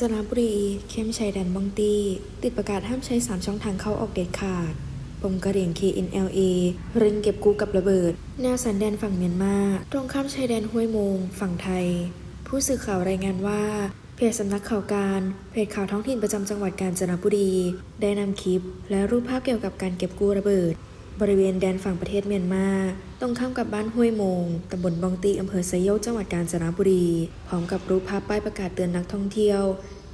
จนบุรีเข้มชายแดนบองตี ติดประกาศห้ามใช้ 3 ช่องทางเข้าออกเด็ดขาดปมกระเหรี่ยง KNLA เริงเก็บกู้กับระเบิด แนวสันแดนฝั่งเมียนมา ตรงข้ามชายแดนห้วยมง ฝั่งไทย ผู้สื่อข่าวรายงานว่า เพจสำนักข่าวการ เพจข่าวท้องถิ่นประจำจังหวัดกาญจนบุรี ได้นำคลิป และรูปภาพเกี่ยวกับการเก็บกู้ระเบิด บริเวณแดนฝั่งประเทศเมียนมา ตรงข้ามกับบ้านห้วยมง ตำบลบองตีอำเภอไซโยกจังหวัดกาญจนบุรี พร้อมกับรูปภาพป้ายประกาศเตือนนักท่องเที่ยว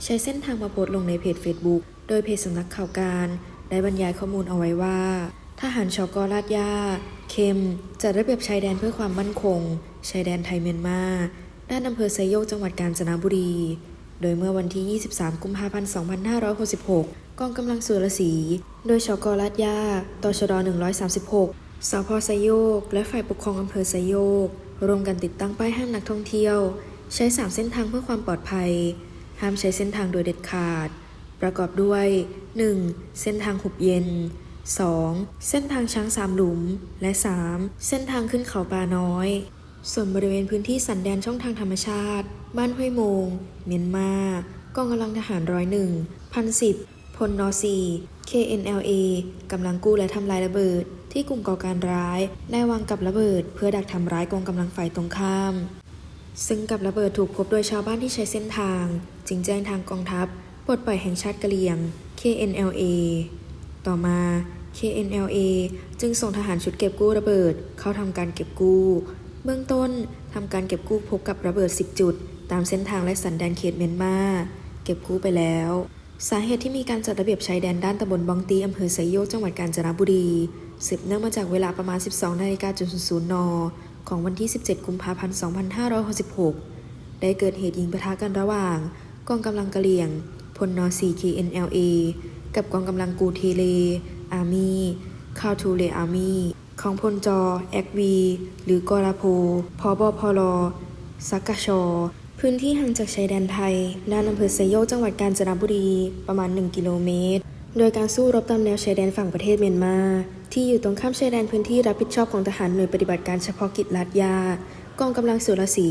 ใช้เส้นทางมาโพสลงในเพจ Facebook โดยเพจสำนักข่าวการ ได้บรรยายข้อมูลเอาไว้ว่า ทหารชกลาดยาเข้มจัดระเบียบชายแดนเพื่อความมั่นคง ชายแดนไทยเมียนมา ด้านอำเภอไซโยกจังหวัดกาญจนบุรี โดยเมื่อวันที่ 23 กุมภาพันธ์ 2566 กองกำลังสุรศรีโดยชกลาดยาตชด 136 สพไซโยก และฝ่ายปกครองอำเภอไซโยกร่วมกันติดตั้งป้ายห้ามนักท่องเที่ยว ใช้ 3 เส้นทางเพื่อความปลอดภัย ห้ามใช้เส้นทางโดยเด็ดขาด ประกอบด้วย 1. เส้นทางหุบเย็น 2. เส้นทางช้างสามหลุม และ 3. เส้นทางขึ้นเขาปลาน้อย ส่วนบริเวณพื้นที่สันแดนช่องทางธรรมชาติ บ้านห้วยโมง เมียนมา กองกำลังทหารร้อยหนึ่งพันสิบ ลนซี KNLA กำลังกู้และทำลายระเบิด ที่กลุ่มก่อการร้ายได้วางกับระเบิด เพื่อดักทำร้ายกองกำลังฝ่ายตรงข้าม ซึ่งกับระเบิดถูกพบโดยชาวบ้านที่ใช้เส้นทาง จึงแจ้งทางกองทัพปลดปล่อยแห่งชาติกะเหรี่ยง KNLA ต่อมา KNLA จึงส่งทหารชุดเก็บกู้ระเบิด เข้าทำการเก็บกู้ เบื้องต้นทำการเก็บกู้พบกับระเบิด 10 จุด ตามเส้นทางและสันแดนเขตเมียนมา เก็บกู้ไปแล้ว สาเหตุที่มีการจัดระเบียบชายแดนด้านตำบลบองตีอำเภอไซโยกจังหวัดกาญจนบุรีสืบเนื่องมาจากเวลาประมาณ 12นาฬิกาจุดศูนย์นของวันที่ 17 กุมภาพันธ์ 2566 ได้เกิดเหตุยิงปะทะกันระหว่าง กองกำลังกะเหรี่ยง พลนอ 4KNLA กับกองกำลังกูเทเล อาร์มีคาวทูเลอาร์มีของพลจอ แอควี หรือกอราโพพอบอพอลอซักกะชอ พื้นที่ห่างจากชายแดนไทย ด้านอำเภอไซโยกจังหวัดกาญจนบุรี ประมาณ 1 กิโลเมตร โดยการสู้รบตามแนวชายแดนฝั่งประเทศเมียนมา ที่อยู่ตรงข้ามชายแดนพื้นที่รับผิดชอบของทหารหน่วยปฏิบัติการเฉพาะกิจลาดยา กองกำลังสุรศรี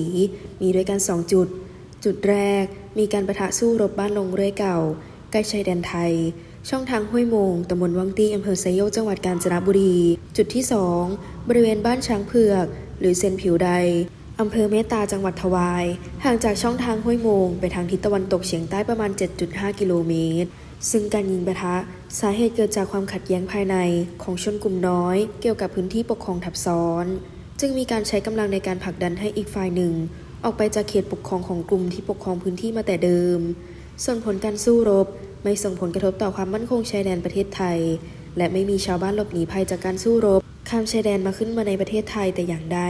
มีด้วยกัน 2 จุด จุดแรก มีการประทะสู้รบบ้านลงเรื่อยเก่า ใกล้ชายแดนไทย ช่องทางห้วยโมงตำบลวังตีอำเภอไซโยกจังหวัดกาญจนบุรี จุดที่ 2 บริเวณบ้านช้างเผือก หรือเซนผิวใด อำเภอเมตาจังหวัดทวาย ห่างจากช่องทางห้วยโมง ไปทางทิศตะวันตกเฉียงใต้ประมาณ 7.5 กิโลเมตร ซึ่งการยิงปะทะ สาเหตุเกิดจากความขัดแย้งภายในของชนกลุ่มน้อย เกี่ยวกับพื้นที่ปกครองทับซ้อน จึงมีการใช้กำลังในการผลักดันให้อีกฝ่ายหนึ่ง ออกไปจากเขตปกครองของกลุ่มที่ปกครองพื้นที่มาแต่เดิม ส่วนผลการสู้รบไม่ส่งผลกระทบต่อความมั่นคงชายแดนประเทศไทย และไม่มีชาวบ้านหลบหนีภัยจากการสู้รบ ข้ามชายแดนมาขึ้นมาในประเทศไทยแต่อย่างใด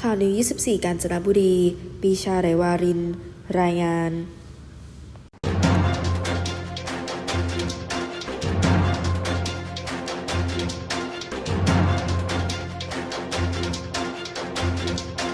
ข่าวนิว 24 การจนบุรี ปีชาไรวาริน รายงาน